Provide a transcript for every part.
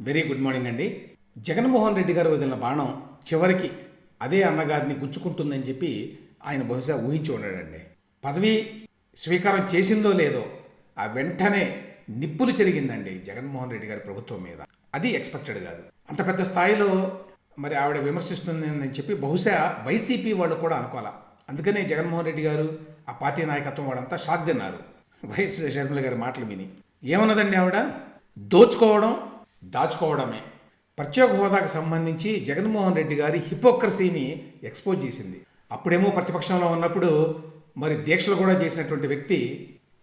Very good morning అండి. జగన్మోహన్ రెడ్డి గారు వదిలిన బాణం చివరికి అదే అన్నగారిని గుచ్చుకుంటుందని చెప్పి ఆయన బహుశా ఊహించి ఉన్నాడండి. పదవి స్వీకారం చేసిందో లేదో ఆ వెంటనే నిప్పులు చెరిగిందండి జగన్మోహన్ రెడ్డి గారి ప్రభుత్వం మీద. అది ఎక్స్పెక్టెడ్ కాదు. అంత పెద్ద స్థాయిలో మరి ఆవిడ విమర్శిస్తుంది అని చెప్పి బహుశా వైసీపీ వాళ్ళు కూడా అనుకోవాలా. అందుకనే జగన్మోహన్ రెడ్డి గారు ఆ పార్టీ నాయకత్వం వాళ్ళంతా షాక్ తిన్నారు. వైఎస్ షర్మిల గారి మాటలు విని. ఏమన్నదండి ఆవిడ? దోచుకోవడం దాచుకోవడమే. ప్రత్యేక హోదాకు సంబంధించి జగన్మోహన్ రెడ్డి గారి హిపోక్రసీని ఎక్స్పోజ్ చేసింది. అప్పుడేమో ప్రతిపక్షంలో ఉన్నప్పుడు మరి దీక్షలు కూడా చేసినటువంటి వ్యక్తి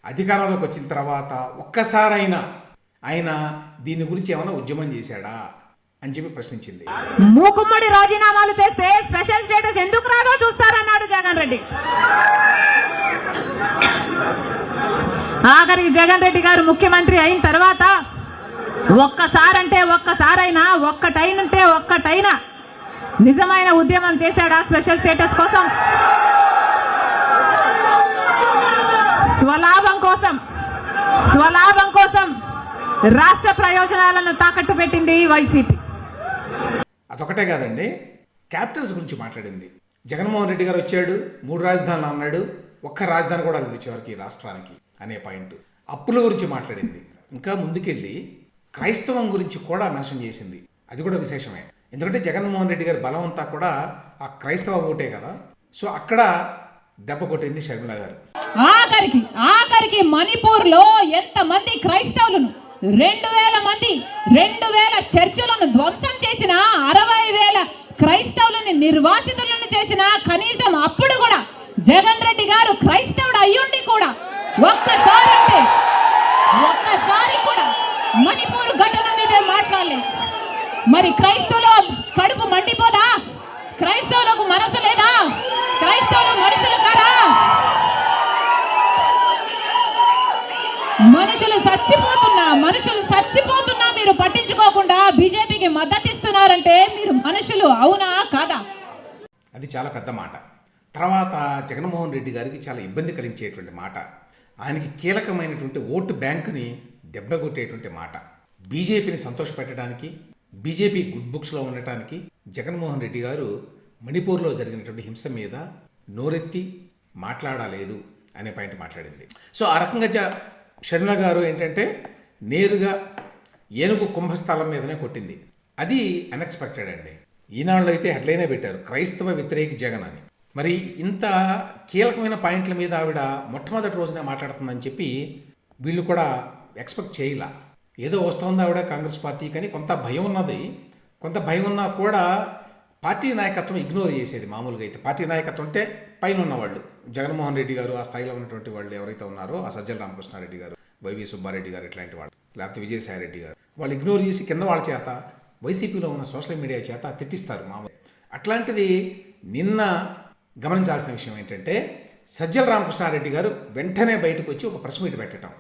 అధికారంలోకి వచ్చిన తర్వాత ఒక్కసారైనా ఆయన దీని గురించి ఏమైనా ఉద్యమం చేశాడా అని చెప్పి ప్రశ్నించింది. మూకుమ్మడి రాజీనామాలు చేస్తే స్పెషల్ స్టేటస్ ఎందుకు రాదో చూస్తారన్నాడు జగన్ రెడ్డి. ఆఖరికి జగన్ రెడ్డి గారు ముఖ్యమంత్రి అయిన తర్వాత ఒక్కసారంటే ఒక్కసారైనా ఒక్కటైనంటే ఒక్కటైనా నిజమైన ఉద్యమం చేశాడా స్పెషల్ స్టేటస్ కోసం? స్వలాభం కోసం స్వలాభం కోసం రాష్ట్ర ప్రయోజనాలను తాకట్టు పెట్టింది వైసీపీ. అదొకటే కాదండి క్యాపిటల్స్ గురించి మాట్లాడింది. జగన్మోహన్ రెడ్డి గారు వచ్చాడు మూడు రాజధానులు అన్నాడు ఒక్క రాజధాని కూడా లేదు చివరికి ఈ రాష్ట్రానికి అనే పాయింట్. అప్పుల గురించి మాట్లాడింది. ఇంకా ముందుకెళ్ళి క్రైస్తవం గురించి కూడా మెన్షన్ చేసింది. అది కూడా విశేషమే. ఎందుకంటే జగన్మోహన్ రెడ్డి గారి బలం అంతా కూడా ఆ క్రైస్తవ ఓటే కదా. సో అక్కడ దెబ్బ కొట్టింది షర్మిల గారు. ఆఖరికి ఆఖరికి మణిపూర్లో ఎంత మంది క్రైస్తవులను రెండు వేల మంది రెండు వేల చర్చిలను ధ్వంసం చేసిన అరవై వేల క్రైస్తవులను నిర్వాసితులను చేసిన కనీసం అప్పుడు కూడా జగన్ రెడ్డి గారు క్రైస్తవుడు అయ్యుండి కూడా ఒక్కసారి అంటే ఒక్కసారి కూడా మణిపూర్ మరి క్రైస్తవుల కడుపు మండిపోదా? క్రైస్తవులకు మనసు లేదా? క్రైస్తవులు మనుషులు కారా? మనుషులు చచ్చిపోతున్నా మనుషులు చచ్చిపోతున్నా మీరు పట్టించుకోకుండా బీజేపీకి మద్దతు ఇస్తున్నారంటే మీరు మనుషులు అవునా కాదా? అది చాలా పెద్ద మాట. తర్వాత జగన్మోహన్ రెడ్డి గారికి చాలా ఇబ్బంది కలిగించేటువంటి మాట. ఆయనకి కీలకమైనటువంటి ఓటు బ్యాంకుని దెబ్బకొట్టేటువంటి మాట. బీజేపీని సంతోషపెట్టడానికి బీజేపీ గుడ్ బుక్స్లో ఉండటానికి జగన్మోహన్ రెడ్డి గారు మణిపూర్లో జరిగినటువంటి హింస మీద నోరెత్తి మాట్లాడలేదు అనే పాయింట్ మాట్లాడింది. సో ఆ రకంగా జ షర్మిల గారు ఏంటంటే నేరుగా ఏనుగు కుంభస్థలం మీదనే కొట్టింది. అది అన్ఎక్స్పెక్టెడ్ అండి. ఈనాళ్ళు అయితే హెడ్లైనే పెట్టారు. క్రైస్తవ వ్యతిరేకి జగన్ అని. మరి ఇంత కీలకమైన పాయింట్ల మీద ఆవిడ మొట్టమొదటి రోజునే మాట్లాడుతుందని చెప్పి వీళ్ళు కూడా ఎక్స్పెక్ట్ చేయలా. ఏదో వస్తుంది ఆవిడ కాంగ్రెస్ పార్టీ కానీ కొంత భయం ఉన్నది. కొంత భయం ఉన్నా కూడా పార్టీ నాయకత్వం ఇగ్నోర్ చేసేది మామూలుగా అయితే. పార్టీ నాయకత్వం అంటే పైన ఉన్నవాళ్ళు జగన్మోహన్ రెడ్డి గారు ఆ స్థాయిలో ఉన్నటువంటి వాళ్ళు ఎవరైతే ఉన్నారో ఆ సజ్జల రామకృష్ణారెడ్డి గారు వైవి సుబ్బారెడ్డి గారు ఇట్లాంటి వాళ్ళు లేకపోతే విజయసాయి రెడ్డి గారు వాళ్ళు ఇగ్నోర్ చేసి కింద వాళ్ళ చేత వైసీపీలో ఉన్న సోషల్ మీడియా చేత తిట్టిస్తారు మామూలు. అట్లాంటిది నిన్న గమనించాల్సిన విషయం ఏంటంటే సజ్జల రామకృష్ణారెడ్డి గారు వెంటనే బయటకు వచ్చి ఒక ప్రెస్ మీట్ పెట్టడం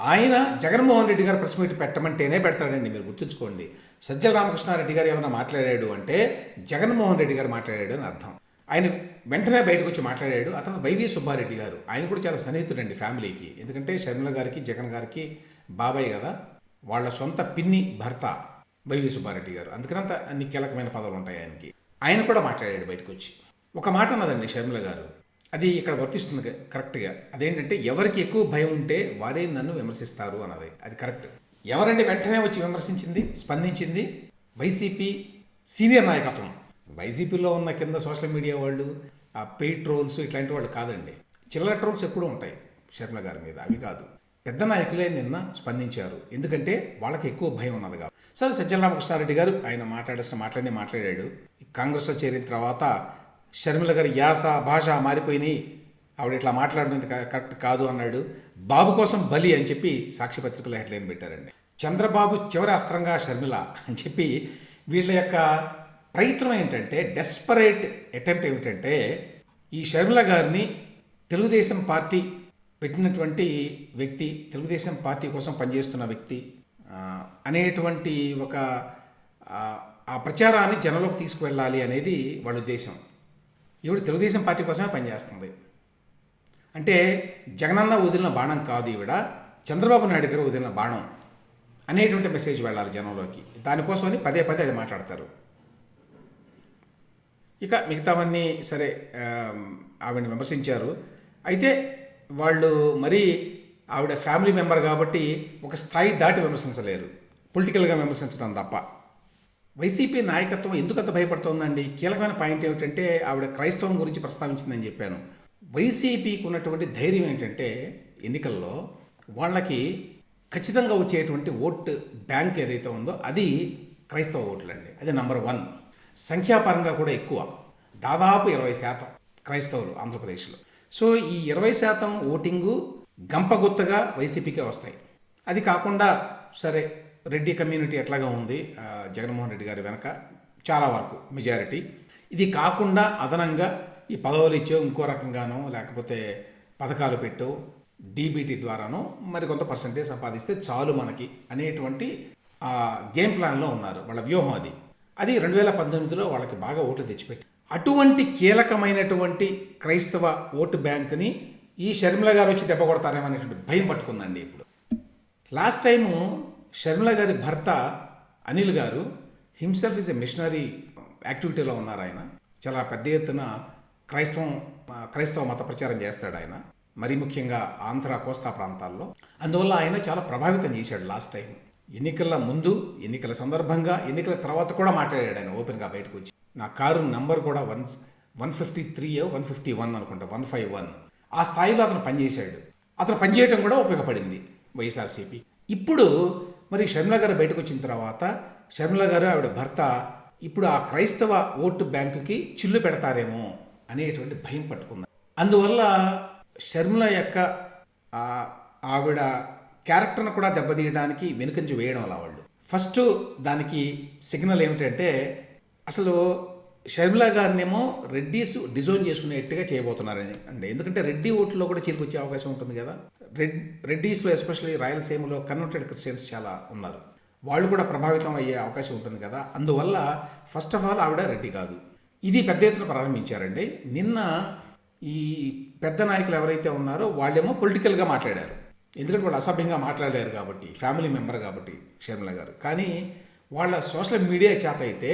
ఆయన జగన్మోహన్ రెడ్డి గారు ప్రెస్ మీట్ పెట్టమంటేనే పెడతాడండి మీరు గుర్తుంచుకోండి. సజ్జల రామకృష్ణారెడ్డి గారు ఏమైనా మాట్లాడాడు అంటే జగన్మోహన్ రెడ్డి గారు మాట్లాడాడు అని అర్థం. ఆయన వెంటనే బయటకు వచ్చి మాట్లాడాడు. ఆ తర్వాత వైవి సుబ్బారెడ్డి గారు ఆయన కూడా చాలా సన్నిహితుడండి ఫ్యామిలీకి. ఎందుకంటే షర్మిల గారికి జగన్ గారికి బాబాయ్ కదా. వాళ్ళ సొంత పిన్ని భర్త వైవి సుబ్బారెడ్డి గారు. అందుకనంత అన్ని కీలకమైన పదవులు ఉంటాయి ఆయనకి. ఆయన కూడా మాట్లాడాడు బయటకు వచ్చి. ఒక మాట ఉన్నదండి షర్మిల గారు. అది ఇక్కడ వర్తిస్తుంది కరెక్ట్గా అదేంటంటే ఎవరికి ఎక్కువ భయం ఉంటే వారే నన్ను విమర్శిస్తారు అన్నది. అది కరెక్ట్. ఎవరండి వెంటనే వచ్చి విమర్శించింది స్పందించింది? వైసీపీ సీనియర్ నాయకత్వం. వైసీపీలో ఉన్న కింద సోషల్ మీడియా వాళ్ళు ఆ పెయిడ్ ట్రోల్స్ ఇట్లాంటి వాళ్ళు కాదండి. చిల్లర ట్రోల్స్ ఎప్పుడూ ఉంటాయి శర్మ గారి మీద. అవి కాదు. పెద్ద నాయకులే నిన్న స్పందించారు. ఎందుకంటే వాళ్ళకి ఎక్కువ భయం ఉన్నది కాబట్టి. సరే సజ్జల రామకృష్ణారెడ్డి గారు ఆయన మాట్లాడాల్సిన మాటలన్నీ మాట్లాడాడు. కాంగ్రెస్లో చేరిన తర్వాత షర్మిల గారి యాస భాష మారిపోయినాయి. ఆవిడ ఇట్లా మాట్లాడినది క- కరెక్ట్ కాదు అన్నాడు. బాబు కోసం బలి అని చెప్పి సాక్షిపత్రికలు హెడ్లైన్ పెట్టారండి. చంద్రబాబు చివరి అస్త్రంగా షర్మిల అని చెప్పి వీళ్ళ యొక్క ప్రయత్నం ఏంటంటే డెస్పరేట్ అటెంప్ట్ ఏమిటంటే ఈ షర్మిల గారిని తెలుగుదేశం పార్టీ పెట్టినటువంటి వ్యక్తి తెలుగుదేశం పార్టీ కోసం పనిచేస్తున్న వ్యక్తి అనేటువంటి ఒక ఆ ప్రచారాన్ని జనంలోకి తీసుకువెళ్ళాలి అనేది వాళ్ళ ఉద్దేశం. ఈవిడ తెలుగుదేశం పార్టీ కోసమే పనిచేస్తుంది. అంటే జగనన్న వదిలిన బాణం కాదు ఈవిడ చంద్రబాబు నాయుడు గారు వదిలిన బాణం అనేటువంటి మెసేజ్ వెళ్ళాలి జనంలోకి. దానికోసమని పదే పదే అది మాట్లాడతారు. ఇక మిగతావన్నీ సరే ఆవిడని విమర్శించారు. అయితే వాళ్ళు మరీ ఆవిడ ఫ్యామిలీ మెంబర్ కాబట్టి ఒక స్థాయి దాటి విమర్శించలేరు. పొలిటికల్గా విమర్శించడం తప్ప. వైసీపీ నాయకత్వం ఎందుకు అంత భయపడుతోందండి? కీలకమైన పాయింట్ ఏమిటంటే ఆవిడ క్రైస్తవం గురించి ప్రస్తావించిందని చెప్పాను. వైసీపీకి ఉన్నటువంటి ధైర్యం ఏంటంటే ఎన్నికల్లో వాళ్ళకి ఖచ్చితంగా వచ్చేటువంటి ఓట్ బ్యాంక్ ఏదైతే ఉందో అది క్రైస్తవ ఓట్లండి. అది నంబర్ వన్. సంఖ్యాపరంగా కూడా ఎక్కువ. దాదాపు ఇరవై శాతం క్రైస్తవులు ఆంధ్రప్రదేశ్లో. సో ఈ ఇరవై శాతం ఓటింగు గంపగుత్తగా వైసీపీకే వస్తాయి. అది కాకుండా సరే రెడ్డి కమ్యూనిటీ ఎట్లాగా ఉంది జగన్మోహన్ రెడ్డి గారి వెనక చాలా వరకు మెజారిటీ. ఇది కాకుండా అదనంగా ఈ పదవులు ఇచ్చో ఇంకో రకంగానో లేకపోతే పథకాలు పెట్టు డీబీటీ ద్వారానో మరి కొంత పర్సంటేజ్ సంపాదిస్తే చాలు మనకి అనేటువంటి గేమ్ ప్లాన్లో ఉన్నారు వాళ్ళ వ్యూహం అది. అది రెండు వేల పద్దెనిమిదిలో వాళ్ళకి బాగా ఓట్లు తెచ్చిపెట్టి అటువంటి కీలకమైనటువంటి క్రైస్తవ ఓటు బ్యాంకుని ఈ షర్మిల గారు వచ్చి దెబ్బ కొడతారేమో అనేటువంటి భయం పట్టుకుందండి ఇప్పుడు. లాస్ట్ టైము షర్మిల గారి భర్త Anil garu himself is a missionary యాక్టివిటీలో ఉన్నారు ఆయన. చాలా పెద్ద ఎత్తున క్రైస్తవం క్రైస్తవ మత ప్రచారం చేస్తాడు ఆయన. మరీ ముఖ్యంగా ఆంధ్ర కోస్తా ప్రాంతాల్లో. అందువల్ల ఆయన చాలా ప్రభావితం చేశాడు లాస్ట్ టైం ఎన్నికల ముందు ఎన్నికల సందర్భంగా ఎన్నికల తర్వాత కూడా మాట్లాడాడు ఆయన ఓపెన్గా బయటకు వచ్చి. నా కారు నంబర్ కూడా one one fifty three one fifty one అనుకుంటా వన్ ఫైవ్ వన్ ఆ స్థాయిలో అతను పనిచేశాడు. అతను పనిచేయటం కూడా ఉపయోగపడింది వైఎస్ఆర్సీపీ. ఇప్పుడు మరి షర్మిల గారు బయటకు వచ్చిన తర్వాత షర్మిల గారు ఆవిడ భర్త ఇప్పుడు ఆ క్రైస్తవ ఓటు బ్యాంకుకి చిల్లు పెడతారేమో అనేటువంటి భయం పట్టుకుంది. అందువల్ల షర్మిల యొక్క ఆవిడ క్యారెక్టర్ను కూడా దెబ్బతీయడానికి వెనుకంచి వేయడం అలా వాళ్ళు. ఫస్ట్ దానికి సిగ్నల్ ఏమిటంటే అసలు షర్మిలా గారినేమో రెడ్డీస్ డిజోన్ చేసుకునేట్టుగా చేయబోతున్నారని అండి ఎందుకంటే రెడ్డి ఓట్లో కూడా చీలికి అవకాశం ఉంటుంది కదా. రెడ్ రెడ్డీస్లో ఎస్పెషల్లీ రాయలసీమలో కన్వర్టెడ్ క్రిస్టియన్స్ చాలా ఉన్నారు. వాళ్ళు కూడా ప్రభావితం అయ్యే అవకాశం ఉంటుంది కదా. అందువల్ల ఫస్ట్ ఆఫ్ ఆల్ ఆవిడ రెడ్డి కాదు. ఇది పెద్ద ఎత్తున ప్రారంభించారండి. నిన్న ఈ పెద్ద నాయకులు ఎవరైతే ఉన్నారో వాళ్ళేమో పొలిటికల్గా మాట్లాడారు. ఎందుకంటే వాళ్ళు అసభ్యంగా మాట్లాడారు కాబట్టి ఫ్యామిలీ మెంబర్ కాబట్టి షర్మిల గారు. కానీ వాళ్ళ సోషల్ మీడియా చేత అయితే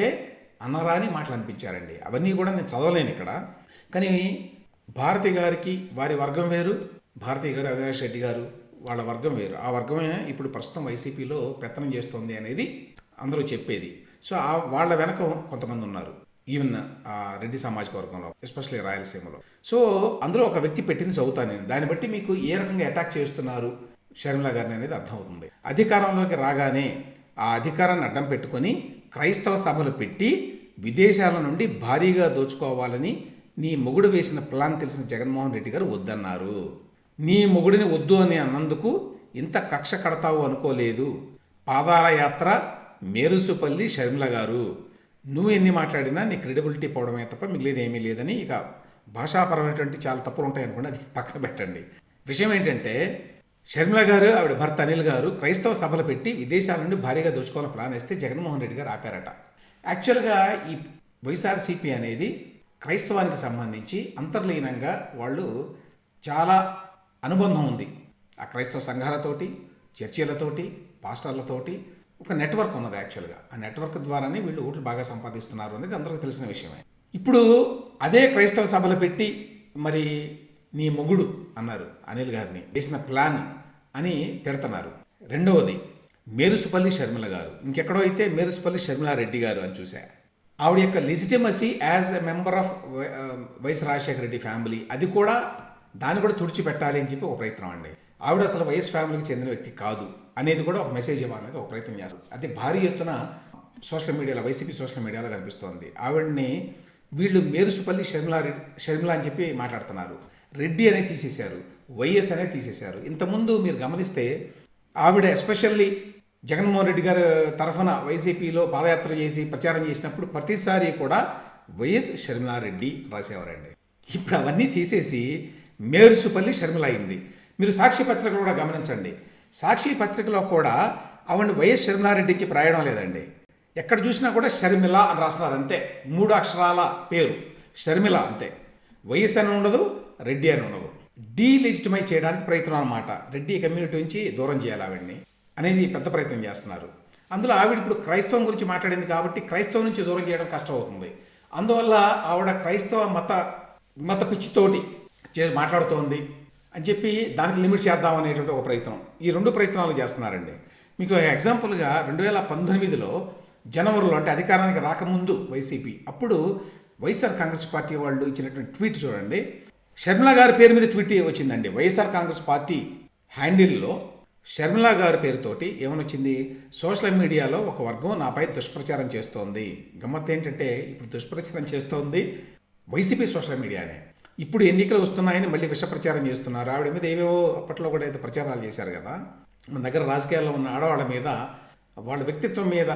అనరాని మాటలు అనిపించారండి అవన్నీ కూడా నేను చదవలేను ఇక్కడ. కానీ భారతి గారికి వారి వర్గం వేరు భారతి గారు అవినాష్ రెడ్డి గారు వాళ్ళ వర్గం వేరు. ఆ వర్గమే ఇప్పుడు ప్రస్తుతం వైసీపీలో పెత్తనం చేస్తోంది అనేది అందరూ చెప్పేది. సో ఆ వాళ్ళ వెనక కొంతమంది ఉన్నారు. ఈవెన్ ఆ రెడ్డి సామాజిక వర్గంలో ఎస్పెషల్లీ రాయలసీమలో. సో అందులో ఒక వ్యక్తి పెట్టింది చదువుతాను నేను. దాన్ని బట్టి మీకు ఏ రకంగా అటాక్ చేస్తున్నారు షర్మిల గారిని అనేది అర్థమవుతుంది. అధికారంలోకి రాగానే ఆ అధికారాన్ని అడ్డం పెట్టుకొని క్రైస్తవ సభలు పెట్టి విదేశాల నుండి భారీగా దోచుకోవాలని నీ మొగుడు వేసిన ప్లాన్ తెలిసిన జగన్మోహన్ రెడ్డి గారు వద్దన్నారు. నీ మొగుడిని వద్దు అని అన్నందుకు ఇంత కక్ష కడతావు అనుకోలేదు. పాదాల యాత్ర మేరుసుపల్లి షర్మిల గారు. నువ్వు ఎన్ని మాట్లాడినా నీ క్రెడిబిలిటీ పోవడమే తప్ప మిగిలేదు ఏమీ లేదని ఇక భాషాపరమైనటువంటి చాలా తప్పులు ఉంటాయి అనుకోండి అది పక్కన పెట్టండి. విషయం ఏంటంటే షర్మిల గారు ఆవిడ భర్త అనిల్ గారు క్రైస్తవ సభలు పెట్టి విదేశాల నుండి భారీగా దోచుకోవాలని ప్లాన్ వేస్తే జగన్మోహన్ రెడ్డి గారు ఆపారట. యాక్చువల్గా ఈ వైఎస్ఆర్సీపీ అనేది క్రైస్తవానికి సంబంధించి అంతర్లీనంగా వాళ్ళు చాలా అనుబంధం ఉంది. ఆ క్రైస్తవ సంఘాలతోటి చర్చీలతోటి పాస్టర్లతోటి ఒక నెట్వర్క్ ఉన్నది యాక్చువల్గా. ఆ నెట్వర్క్ ద్వారానే వీళ్ళు ఓట్లు బాగా సంపాదిస్తున్నారు అనేది అందరికీ తెలిసిన విషయమే. ఇప్పుడు అదే క్రైస్తవ సభలు పెట్టి మరి నీ మొగుడు అన్నారు అనిల్ గారిని. వేసిన ప్లాన్ అని తిడతన్నారు. రెండవది మేరుసుపల్లి షర్మిల గారు. ఇంకెక్కడో అయితే మేరుసుపల్లి షర్మిలారెడ్డి గారు అని చూశా. ఆవిడ యొక్క legitimacy as a member of YS Rajasekhara Reddy family అది కూడా దాన్ని కూడా తుడిచిపెట్టాలి అని చెప్పి ఒక ప్రయత్నం అండి. ఆవిడ అసలు వైఎస్ ఫ్యామిలీకి చెందిన వ్యక్తి కాదు అనేది కూడా ఒక మెసేజ్ ఇవ్వాలనేది ఒక ప్రయత్నం చేస్తారు అది భారీ ఎత్తున సోషల్ మీడియాలో వైసీపీ సోషల్ మీడియాలో కనిపిస్తోంది. ఆవిడని వీళ్ళు మేరుసుపల్లి షర్మిలా రెడ్డి షర్మిల అని చెప్పి మాట్లాడుతున్నారు. రెడ్డి అనే తీసేశారు వైఎస్ అనే తీసేశారు. ఇంతకుముందు మీరు గమనిస్తే ఆవిడ ఎస్పెషల్లీ జగన్మోహన్ రెడ్డి గారు తరఫున వైసీపీలో పాదయాత్ర చేసి ప్రచారం చేసినప్పుడు ప్రతిసారి కూడా వైఎస్ షర్మిలారెడ్డి రాసేవారండి. ఇప్పుడు అవన్నీ తీసేసి మేరుసుపల్లి షర్మిల అయింది. మీరు సాక్షి పత్రికలు కూడా గమనించండి. సాక్షి పత్రికలో కూడా ఆవిడ వైఎస్ షర్మిలారెడ్డి ఇచ్చి రాయడం లేదండి. ఎక్కడ చూసినా కూడా షర్మిల అని రాస్తున్నారు అంతే. మూడు అక్షరాల పేరు. షర్మిల అంతే. వైఎస్ అని ఉండదు రెడ్డి అని ఉండదు. డీలెజిటిమై చేయడానికి ప్రయత్నం అనమాట రెడ్డి కమ్యూనిటీ నుంచి దూరం చేయాలి ఆవిడ్ని అనేది పెద్ద ప్రయత్నం చేస్తున్నారు. అందులో ఆవిడ ఇప్పుడు క్రైస్తవం గురించి మాట్లాడింది కాబట్టి క్రైస్తవం నుంచి దూరం చేయడం కష్టం అవుతుంది అందువల్ల ఆవిడ క్రైస్తవ మత మత పిచ్చితోటి చే మాట్లాడుతోంది అని చెప్పి దానికి లిమిట్ చేద్దాం అనేటువంటి ఒక ప్రయత్నం. ఈ రెండు ప్రయత్నాలు చేస్తున్నారండి. మీకు ఎగ్జాంపుల్గా రెండు వేల పంతొమ్మిదిలో జనవరిలో అంటే అధికారానికి రాకముందు వైసీపీ అప్పుడు వైఎస్ఆర్ కాంగ్రెస్ పార్టీ వాళ్ళు ఇచ్చినటువంటి ట్వీట్ చూడండి. షర్మిల గారి పేరు మీద ట్వీట్ వచ్చిందండి. వైఎస్ఆర్ కాంగ్రెస్ పార్టీ హ్యాండిల్లో షర్మిల గారి పేరుతోటి ఏమనొచ్చింది? సోషల్ మీడియాలో ఒక వర్గం నాపై దుష్ప్రచారం చేస్తోంది. గమ్మత్ ఏంటంటే ఇప్పుడు దుష్ప్రచారం చేస్తోంది వైసీపీ సోషల్ మీడియానే. ఇప్పుడు ఎన్నికలు వస్తున్నాయని మళ్ళీ విషప్రచారం చేస్తున్నారు. ఆవిడ మీద ఏవేవో అప్పట్లో కూడా అయితే ప్రచారాలు చేశారు కదా. మన దగ్గర రాజకీయాల్లో ఉన్న ఆడవాళ్ళ మీద వాళ్ళ వ్యక్తిత్వం మీద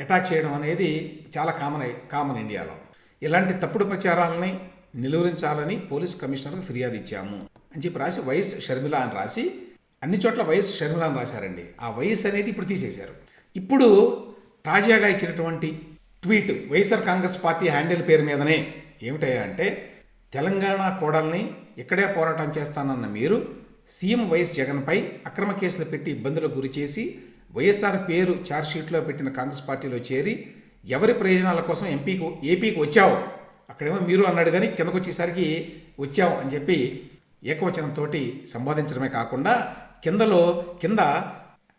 అటాక్ చేయడం అనేది చాలా కామన్ కామన్ ఇండియాలో ఇలాంటి తప్పుడు ప్రచారాలని నిలువరించాలని పోలీస్ కమిషనర్కి ఫిర్యాదు ఇచ్చాము అని చెప్పి రాసి వైఎస్ షర్మిల అని రాసి అన్ని చోట్ల వైఎస్ షర్మిల అని రాశారండి. ఆ వైఎస్ అనేది ఇప్పుడు తీసేశారు. ఇప్పుడు తాజాగా ఇచ్చినటువంటి tweet YSR Congress party handle పేరు మీదనే ఏమిటయ్యా అంటే తెలంగాణ కోడల్ని ఇక్కడే పోరాటం చేస్తానన్న మీరు సీఎం వైఎస్ జగన్పై అక్రమ కేసులు పెట్టి ఇబ్బందులకు గురి చేసి వైఎస్ఆర్ పేరు ఛార్జ్షీట్లో పెట్టిన కాంగ్రెస్ పార్టీలో చేరి ఎవరి ప్రయోజనాల కోసం ఎంపీకి ఏపీకి వచ్చావు? అక్కడేమో మీరు అన్నాడు కానీ కిందకు వచ్చేసరికి వచ్చాం అని చెప్పి ఏకవచనంతో సంబోధించడమే కాకుండా కిందలో కింద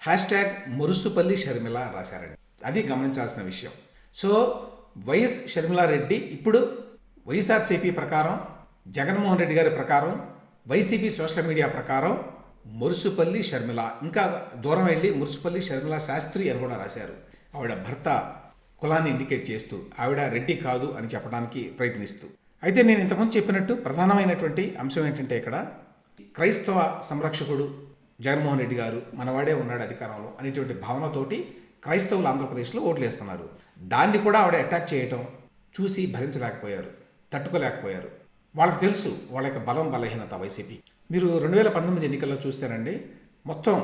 హ్యాష్ ట్యాగ్ మురుసుపల్లి షర్మిల రాశారండి. అది గమనించాల్సిన విషయం. సో వైఎస్ షర్మిలారెడ్డి ఇప్పుడు వైఎస్ఆర్సీపీ ప్రకారం జగన్మోహన్ రెడ్డి గారి ప్రకారం వైసీపీ సోషల్ మీడియా ప్రకారం మురుసుపల్లి షర్మిల ఇంకా దూరం వెళ్ళి మురుసుపల్లి షర్మిల శాస్త్రి అని కూడా రాశారు. ఆవిడ భర్త కులాన్ని ఇండికేట్ చేస్తూ ఆవిడ రెడ్డి కాదు అని చెప్పడానికి ప్రయత్నిస్తూ. అయితే నేను ఇంతకుముందు చెప్పినట్టు ప్రధానమైనటువంటి అంశం ఏంటంటే ఇక్కడ క్రైస్తవ సంరక్షకుడు జగన్మోహన్ రెడ్డి గారు మనవాడే ఉన్నాడు అధికారంలో అనేటువంటి భావనతోటి క్రైస్తవులు ఆంధ్రప్రదేశ్లో ఓట్లు వేస్తున్నారు దాన్ని కూడా ఆవిడ అటాక్ చేయటం చూసి భరించలేకపోయారు తట్టుకోలేకపోయారు. వాళ్ళకి తెలుసు వాళ్ళ యొక్క బలం బలహీనత వైసీపీ. మీరు రెండు వేల పంతొమ్మిది ఎన్నికల్లో చూస్తారండి మొత్తం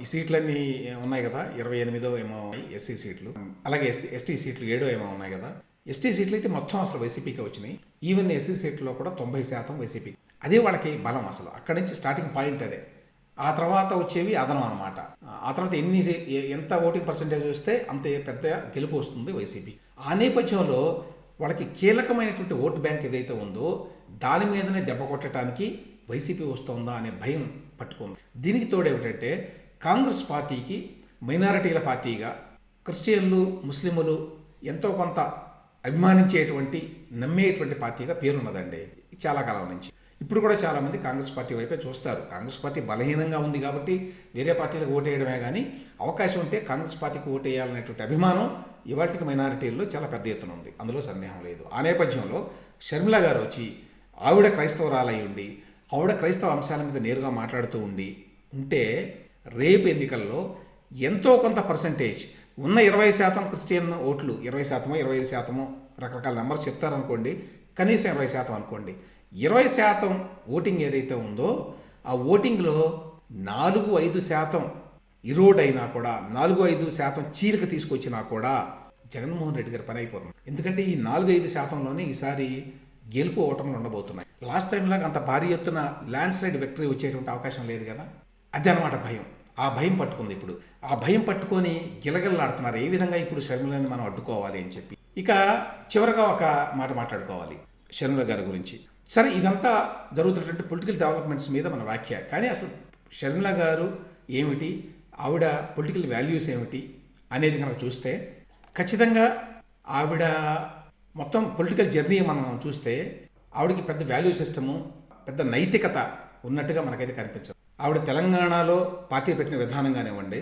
ఈ సీట్లన్నీ ఉన్నాయి కదా ఇరవై ఎనిమిదో ఏమో ఎస్సీ సీట్లు. అలాగే ఎస్ ఎస్టీ సీట్లు ఏడో ఏమో ఉన్నాయి కదా. ఎస్టీ సీట్లు అయితే మొత్తం అసలు వైసీపీకి వచ్చినాయి. ఈవెన్ ఎస్సీ సీట్లో కూడా తొంభై శాతం వైసీపీ. అదే వాళ్ళకి బలం అసలు. అక్కడి నుంచి స్టార్టింగ్ పాయింట్ అదే. ఆ తర్వాత వచ్చేవి అదనం అనమాట ఆ తర్వాత ఎన్ని ఎంత ఓటింగ్ పర్సంటేజ్ వస్తే అంత పెద్ద గెలుపు వస్తుంది వైసీపీ. ఆ నేపథ్యంలో వాళ్ళకి కీలకమైనటువంటి ఓటు బ్యాంక్ ఏదైతే ఉందో దాని మీదనే దెబ్బ కొట్టడానికి వైసీపీ వస్తోందా అనే భయం పట్టుకుంది. దీనికి తోడు ఏమిటంటే కాంగ్రెస్ పార్టీకి మైనారిటీల పార్టీగా క్రిస్టియన్లు ముస్లిములు ఎంతో కొంత అభిమానించేటువంటి నమ్మేటువంటి పార్టీగా పేరున్నదండి చాలా కాలం నుంచి. ఇప్పుడు కూడా చాలామంది కాంగ్రెస్ పార్టీ వైపే చూస్తారు. కాంగ్రెస్ పార్టీ బలహీనంగా ఉంది కాబట్టి వేరే పార్టీలకు ఓటేయడమే కానీ అవకాశం ఉంటే కాంగ్రెస్ పార్టీకి ఓటేయాలనేటువంటి అభిమానం ఇవాటికి మైనారిటీల్లో చాలా పెద్ద ఎత్తున ఉంది. అందులో సందేహం లేదు. ఆ నేపథ్యంలో షర్మిల గారు వచ్చి ఆవిడ క్రైస్తవరాలయ్యుండి ఉండి ఆవిడ క్రైస్తవ అంశాల మీద నేరుగా మాట్లాడుతూ ఉండి ఉంటే రేపు ఎన్నికల్లో ఎంతో కొంత పర్సంటేజ్ ఉన్న ఇరవై శాతం క్రిస్టియన్ ఓట్లు ఇరవై శాతమో ఇరవై ఐదు శాతమో రకరకాల నెంబర్స్ చెప్తారనుకోండి కనీసం ఇరవై శాతం అనుకోండి. ఇరవై శాతం ఓటింగ్ ఏదైతే ఉందో ఆ ఓటింగ్లో నాలుగు ఐదు శాతం ఇరోడ్ అయినా కూడా నాలుగు ఐదు శాతం చీలిక తీసుకొచ్చినా కూడా జగన్మోహన్ రెడ్డి గారి పని అయిపోతుంది. ఎందుకంటే ఈ నాలుగు ఐదు శాతంలోనే ఈసారి గెలుపు ఓటములు ఉండబోతున్నాయి. లాస్ట్ టైంలాగా అంత భారీ ఎత్తున ల్యాండ్ స్లైడ్ విక్టరీ వచ్చేటువంటి అవకాశం లేదు కదా? అదే అనమాట భయం. ఆ భయం పట్టుకుంది ఇప్పుడు. ఆ భయం పట్టుకొని గిలగిల్లాడుతున్నారు. ఏ విధంగా ఇప్పుడు షర్మిలని మనం అడ్డుకోవాలి అని చెప్పి. ఇక చివరగా ఒక మాట మాట్లాడుకోవాలి షర్మిల గారి గురించి. సరే ఇదంతా జరుగుతున్నటువంటి పొలిటికల్ డెవలప్మెంట్స్ మీద మన వ్యాఖ్య. కానీ అసలు షర్మిల గారు ఏమిటి? ఆవిడ పొలిటికల్ వాల్యూస్ ఏమిటి? అనేది కనుక చూస్తే ఖచ్చితంగా ఆవిడ మొత్తం పొలిటికల్ జర్నీ మనం చూస్తే ఆవిడకి పెద్ద వాల్యూ సిస్టము పెద్ద నైతికత ఉన్నట్టుగా మనకైతే కనిపించదు. ఆవిడ తెలంగాణలో పార్టీ పెట్టిన విధానం కానివ్వండి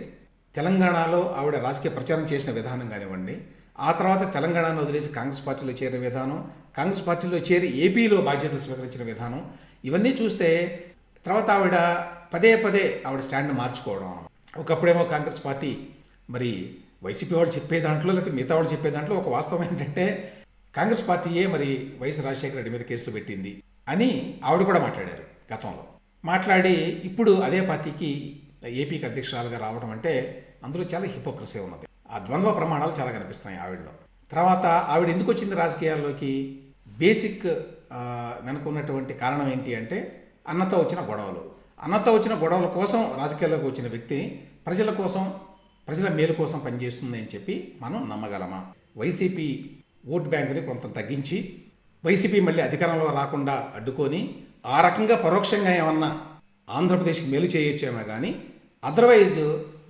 తెలంగాణలో ఆవిడ రాజకీయ ప్రచారం చేసిన విధానం కానివ్వండి ఆ తర్వాత తెలంగాణను వదిలేసి కాంగ్రెస్ పార్టీలో చేరిన విధానం కాంగ్రెస్ పార్టీలో చేరి ఏపీలో బాధ్యతలు స్వీకరించిన విధానం ఇవన్నీ చూస్తే తర్వాత ఆవిడ పదే పదే ఆవిడ స్టాండ్ మార్చుకోవడం ఒకప్పుడేమో కాంగ్రెస్ పార్టీ మరి వైసీపీ వాళ్ళు చెప్పే దాంట్లో లేకపోతే మిగతా వాళ్ళు చెప్పే దాంట్లో ఒక వాస్తవం ఏంటంటే కాంగ్రెస్ పార్టీయే మరి వైఎస్ రాజశేఖర రెడ్డి మీద కేసులు పెట్టింది అని ఆవిడ కూడా మాట్లాడారు గతంలో. మాట్లాడి ఇప్పుడు అదే పార్టీకి ఏపీకి అధ్యక్షురాలుగా రావడం అంటే అందులో చాలా హిపోక్రసీ ఉన్నది. ఆ ద్వంద్వ ప్రమాణాలు చాలా కనిపిస్తున్నాయి ఆవిడలో. తర్వాత ఆవిడ ఎందుకు వచ్చింది రాజకీయాల్లోకి? బేసిక్ వెనుకున్నటువంటి ఉన్నటువంటి కారణం ఏంటి అంటే అన్నతో వచ్చిన గొడవలు. అన్నతో వచ్చిన గొడవల కోసం రాజకీయాల్లోకి వచ్చిన వ్యక్తి ప్రజల కోసం ప్రజల మేలు కోసం పనిచేస్తుంది అని చెప్పి మనం నమ్మగలమా? వైసీపీ ఓటు బ్యాంకుని కొంత తగ్గించి వైసీపీ మళ్ళీ అధికారంలో రాకుండా అడ్డుకొని ఆ రకంగా పరోక్షంగా ఏమన్నా ఆంధ్రప్రదేశ్కి మేలు చేయొచ్చేమో కానీ otherwise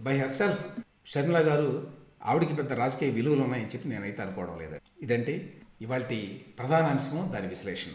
by herself Sharmila garu ఆవిడికి పెద్ద రాజకీయ విలువలు ఉన్నాయని చెప్పి నేనైతే అనుకోవడం లేదు. ఇదంటే ఇవాళ ప్రధాన అంశము దాని విశ్లేషణ.